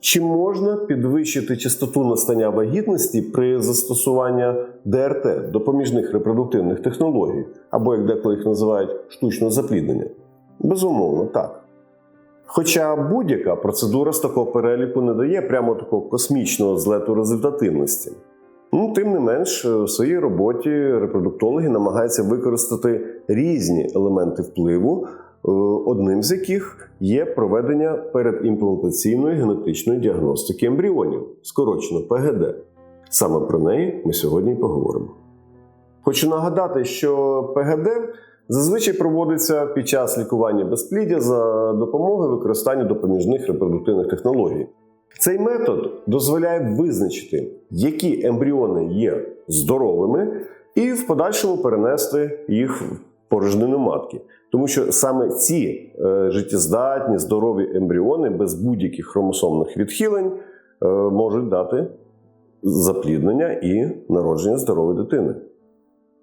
Чи можна підвищити частоту настання вагітності при застосуванні ДРТ допоміжних репродуктивних технологій, або як деколи їх називають штучне запліднення? Безумовно, так. Хоча будь-яка процедура з такого переліку не дає прямо такого космічного злету результативності. Ну, тим не менш, в своїй роботі репродуктологи намагаються використати різні елементи впливу, е, одним з яких є проведення передімплантаційної генетичної діагностики ембріонів, скорочено ПГД. Саме про неї ми сьогодні й поговоримо. Хочу нагадати, що ПГД зазвичай проводиться під час лікування безпліддя за допомогою використання допоміжних репродуктивних технологій. Цей метод дозволяє визначити, які ембріони є здоровими, і в подальшому перенести їх в порожнину матки. Тому що саме ці е, життєздатні, здорові ембріони без будь-яких хромосомних відхилень е, можуть дати запліднення і народження здорової дитини.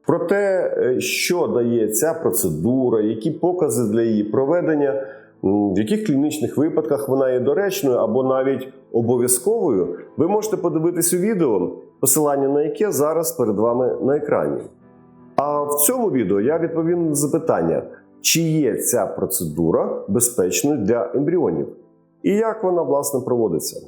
Про те, е, що дає ця процедура, які покази для її проведення, в яких клінічних випадках вона є доречною або навіть обов'язковою, ви можете подивитись у відео, посилання на яке зараз перед вами на екрані. А в цьому відео я відповім на запитання, чи є ця процедура безпечною для ембріонів і як вона власне проводиться.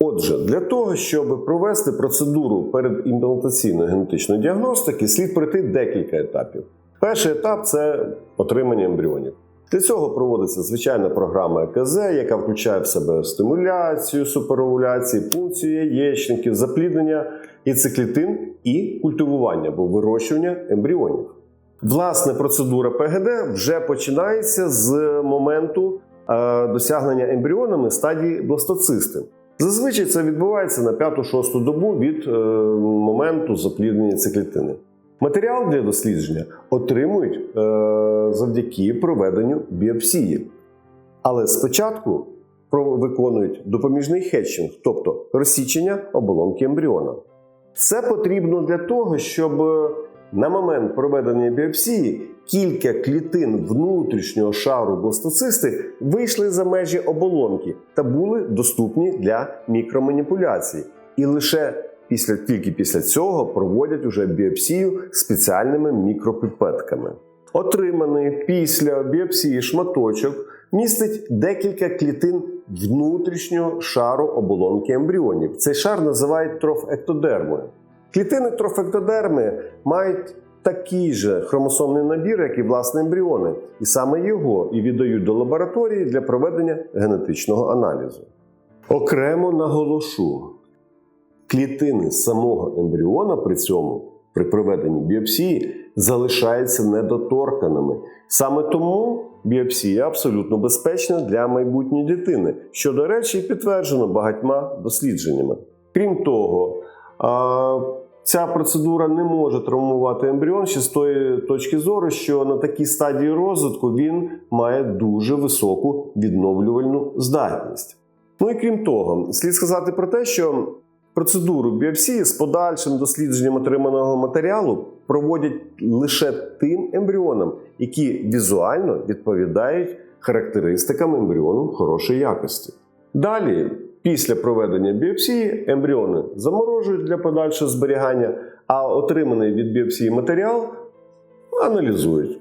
Отже, для того, щоб провести процедуру передімплантаційної генетичної діагностики, слід пройти декілька етапів. Перший етап це отримання ембріонів. Для цього проводиться звичайна програма ЕКЗ, яка включає в себе стимуляцію, суперовуляції, пункцію яєчників, запліднення яйцеклітин і культивування або вирощування ембріонів. Власне, процедура ПГД вже починається з моменту е, досягнення ембріонами стадії бластоцисти. Зазвичай це відбувається на 5-6 добу від е, моменту запліднення циклітини. Матеріал для дослідження отримують е, завдяки проведенню біопсії. Але спочатку виконують допоміжний хетчинг, тобто розсічення оболонки ембріона. Це потрібно для того, щоб е, на момент проведення біопсії кілька клітин внутрішнього шару бластоцисти вийшли за межі оболонки та були доступні для мікроманіпуляцій. І лише після, тільки після цього проводять уже біопсію спеціальними мікропіпетками. Отриманий після біопсії шматочок містить декілька клітин внутрішнього шару оболонки ембріонів. Цей шар називають трофектодермою. Клітини трофектодерми мають такий же хромосомний набір, як і власне ембріони, і саме його і віддають до лабораторії для проведення генетичного аналізу. Окремо наголошу, клітини самого ембріона при цьому, при проведенні біопсії, залишаються недоторканими. Саме тому біопсія абсолютно безпечна для майбутньої дитини, що, до речі, підтверджено багатьма дослідженнями. Крім того, Ця процедура не може травмувати ембріон ще з тої точки зору, що на такій стадії розвитку він має дуже високу відновлювальну здатність. Ну і крім того, слід сказати про те, що процедуру біопсії з подальшим дослідженням отриманого матеріалу проводять лише тим ембріонам, які візуально відповідають характеристикам ембріону хорошої якості. Далі, після проведення біопсії, ембріони заморожують для подальшого зберігання, а отриманий від біопсії матеріал аналізують.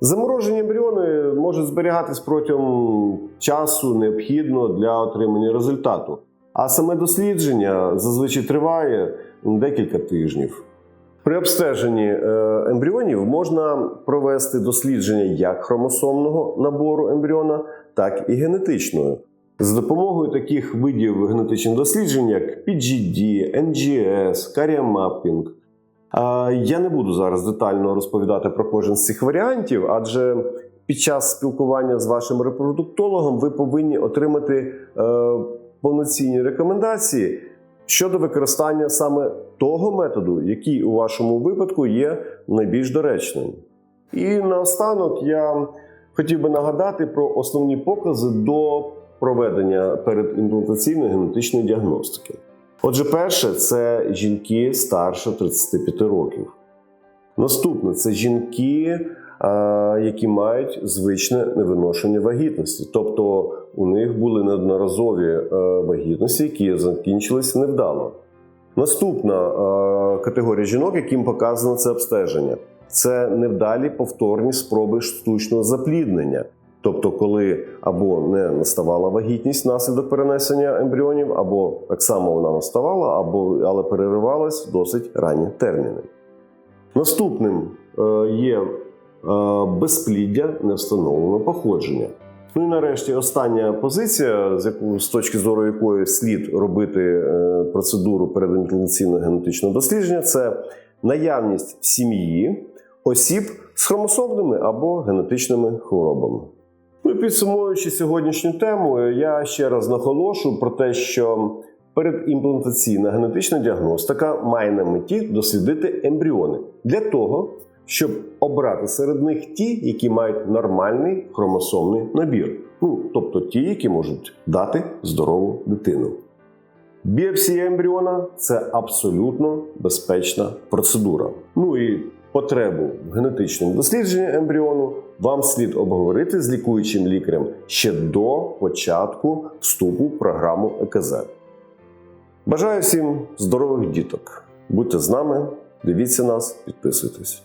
Заморожені ембріони можуть зберігатись протягом часу необхідного для отримання результату. А саме дослідження зазвичай триває декілька тижнів. При обстеженні е, ембріонів можна провести дослідження як хромосомного набору ембріона, так і генетичного. За допомогою таких видів генетичних досліджень, як PGD, NGS, каріамапінг. Я не буду зараз детально розповідати про кожен з цих варіантів, адже під час спілкування з вашим репродуктологом ви повинні отримати е, повноцінні рекомендації щодо використання саме того методу, який у вашому випадку є найбільш доречним. І наостанок я хотів би нагадати про основні покази до проведення передімплантаційної генетичної діагностики. Отже, перше це жінки старше 35 років. Наступне це жінки які мають звичне невиношення вагітності. Тобто у них були неодноразові е, вагітності, які закінчились невдало. Наступна е, категорія жінок, яким показано це обстеження, це невдалі повторні спроби штучного запліднення. Тобто, коли або не наставала вагітність внаслідок перенесення ембріонів, або так само вона наставала, або але переривалась досить ранні терміни. Наступним е, є е, безпліддя невстановленого походження. Ну і нарешті остання позиція, з яку з точки зору якої слід робити е, процедуру передімплантаційного генетичного дослідження, це наявність в сім'ї осіб з хромосомними або генетичними хворобами. Ну і підсумуючи сьогоднішню тему, я ще раз наголошу про те, що передімплантаційна генетична діагностика має на меті дослідити ембріони для того, щоб обрати серед них ті, які мають нормальний хромосомний набір. Ну, тобто ті, які можуть дати здорову дитину. Біопсія ембріона це абсолютно безпечна процедура. Ну і потребу в генетичному дослідженні ембріону вам слід обговорити з лікуючим лікарем ще до початку вступу в програму ЕКЗ. Бажаю всім здорових діток! Будьте з нами, дивіться нас, підписуйтесь.